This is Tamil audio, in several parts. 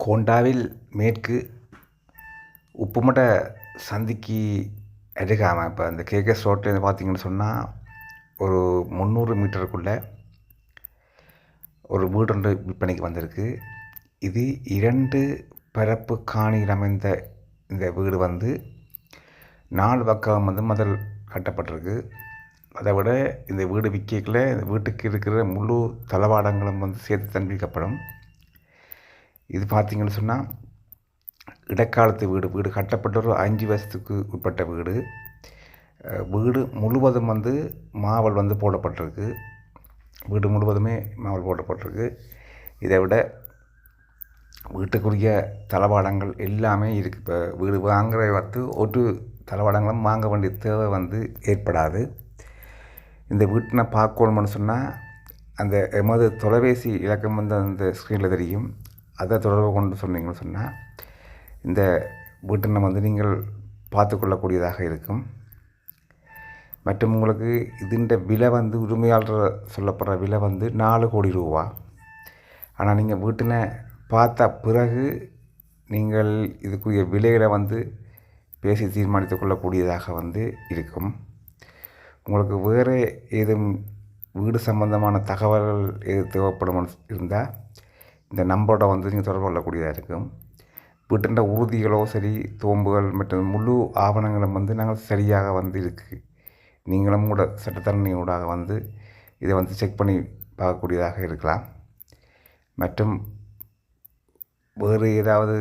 கோண்டாவில் மேற்கு உப்புமட சந்திக்கு அருகாமல் இப்போ அந்த கேகேஎஸ் ரோட்லேருந்து பார்த்தீங்கன்னு சொன்னால் ஒரு முந்நூறு மீட்டருக்குள்ளே ஒரு வீடு ஒன்று விற்பனைக்கு வந்திருக்கு. இது இரண்டு பரப்பு காணியில் அமைந்த இந்த வீடு வந்து நாலு பக்கம் வந்து முதல் கட்டப்பட்டிருக்கு. அதை விட இந்த வீடு விற்கல இந்த வீட்டுக்கு இருக்கிற முழு தளவாடங்களும் வந்து சேர்த்து தன்பிக்கப்படும். இது பார்த்தீங்கன்னு சொன்னால் இடைக்காலத்து வீடு வீடு கட்டப்பட்ட ஒரு அஞ்சு வருஷத்துக்கு உட்பட்ட வீடு. வீடு முழுவதும் வந்து மாவல் வந்து போடப்பட்டிருக்கு. வீடு முழுவதுமே மாவல் போடப்பட்டிருக்கு. இதை விட வீட்டுக்குரிய தளவாடங்கள் எல்லாமே இருக்குது இப்போ வீடு வாங்குற வந்து ஒரு தளவாடங்களும் வாங்க வேண்டிய தேவை வந்து ஏற்படாது. இந்த வீட்டினை பார்க்கணும்னு சொன்னால் அந்த எமது தொலைபேசி இலக்கம் வந்து அந்த ஸ்க்ரீனில் தெரியும். அதை தொடர்பு கொண்டு சொன்னீங்கன்னு சொன்னால் இந்த வீட்டினை வந்து நீங்கள் பார்த்துக்கொள்ளக்கூடியதாக இருக்கும். மற்றும் உங்களுக்கு இதுண்ட விலை வந்து உரிமையாளர் சொல்லப்படுற விலை வந்து நாலு கோடி ரூபா. ஆனால் நீங்கள் வீட்டினை பார்த்த பிறகு நீங்கள் இதுக்குரிய விலைகளை வந்து பேசி தீர்மானித்து கொள்ளக்கூடியதாக வந்து இருக்கும். உங்களுக்கு வேறு ஏதும் வீடு சம்பந்தமான தகவல்கள் எது தேவைப்படும் இருந்தால் இந்த நம்பரோட வந்து நீங்கள் தொடர்பு கொள்ளக்கூடியதாக இருக்கும். வீட்டின் உறுதிகளோ சரி தோம்புகள் மற்றும் முழு ஆவணங்களும் வந்து நாங்கள் சரியாக வந்து இருக்குது நீங்களும் கூட சட்டத்தரணியூடாக வந்து இதை வந்து செக் பண்ணி பார்க்கக்கூடியதாக இருக்கலாம். மற்றும் வேறு ஏதாவது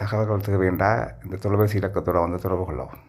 தகவல்கள் தேவைண்டா இந்த தொலைபேசி இலக்கத்தோடு வந்து தொடர்பு கொள்ளவும்.